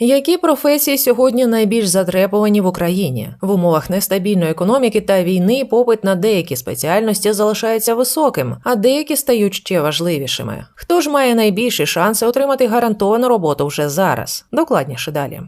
Які професії сьогодні найбільш затребувані в Україні? В умовах нестабільної економіки та війни попит на деякі спеціальності залишається високим, а деякі стають ще важливішими. Хто ж має найбільші шанси отримати гарантовану роботу вже зараз? Докладніше далі.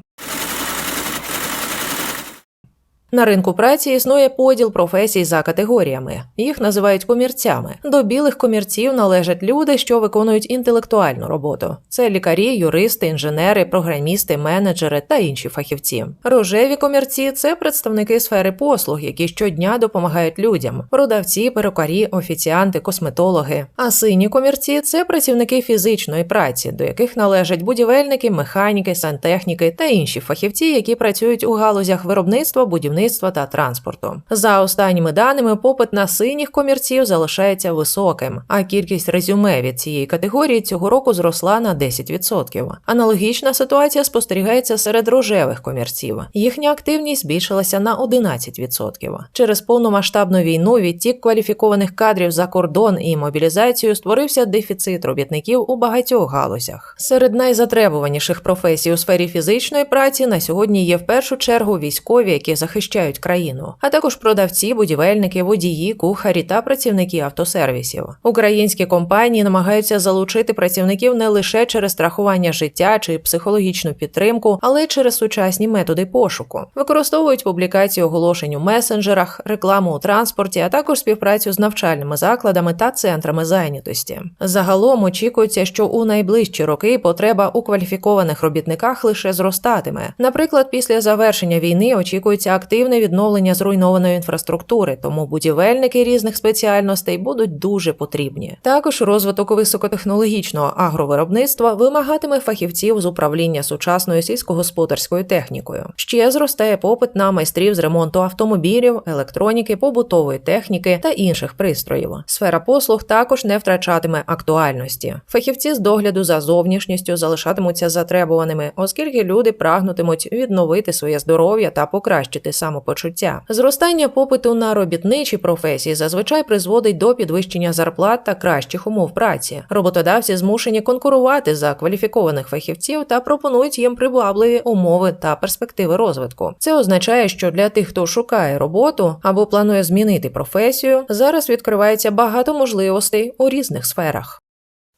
На ринку праці існує поділ професій за категоріями. Їх називають комірцями. До білих комірців належать люди, що виконують інтелектуальну роботу. Це лікарі, юристи, інженери, програмісти, менеджери та інші фахівці. Рожеві комірці це представники сфери послуг, які щодня допомагають людям: продавці, перукарі, офіціанти, косметологи. А сині комірці це працівники фізичної праці, до яких належать будівельники, механіки, сантехніки та інші фахівці, які працюють у галузях виробництва, будівництва та транспорту. За останніми даними, попит на синіх комірців залишається високим, а кількість резюме від цієї категорії цього року зросла на 10%. Аналогічна ситуація спостерігається серед рожевих комірців. Їхня активність збільшилася на 11%. Через повномасштабну війну відтік кваліфікованих кадрів за кордон і мобілізацію створився дефіцит робітників у багатьох галузях. Серед найзатребуваніших професій у сфері фізичної праці на сьогодні є в першу чергу військові, які захищають країну, а також продавці, будівельники, водії, кухарі та працівники автосервісів. Українські компанії намагаються залучити працівників не лише через страхування життя чи психологічну підтримку, але й через сучасні методи пошуку. Використовують публікацію оголошень у месенджерах, рекламу у транспорті, а також співпрацю з навчальними закладами та центрами зайнятості. Загалом очікується, що у найближчі роки потреба у кваліфікованих робітниках лише зростатиме. Наприклад, після завершення війни очікується активне відновлення зруйнованої інфраструктури, тому будівельники різних спеціальностей будуть дуже потрібні. Також розвиток високотехнологічного агровиробництва вимагатиме фахівців з управління сучасною сільськогосподарською технікою. Ще зростає попит на майстрів з ремонту автомобілів, електроніки, побутової техніки та інших пристроїв. Сфера послуг також не втрачатиме актуальності. Фахівці з догляду за зовнішністю залишатимуться затребуваними, оскільки люди прагнутимуть відновити своє здоров'я та покращити самопочуття. Зростання попиту на робітничі професії зазвичай призводить до підвищення зарплат та кращих умов праці. Роботодавці змушені конкурувати за кваліфікованих фахівців та пропонують їм привабливі умови та перспективи розвитку. Це означає, що для тих, хто шукає роботу або планує змінити професію, зараз відкривається багато можливостей у різних сферах.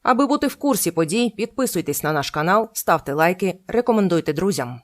Аби бути в курсі подій, підписуйтесь на наш канал, ставте лайки, рекомендуйте друзям.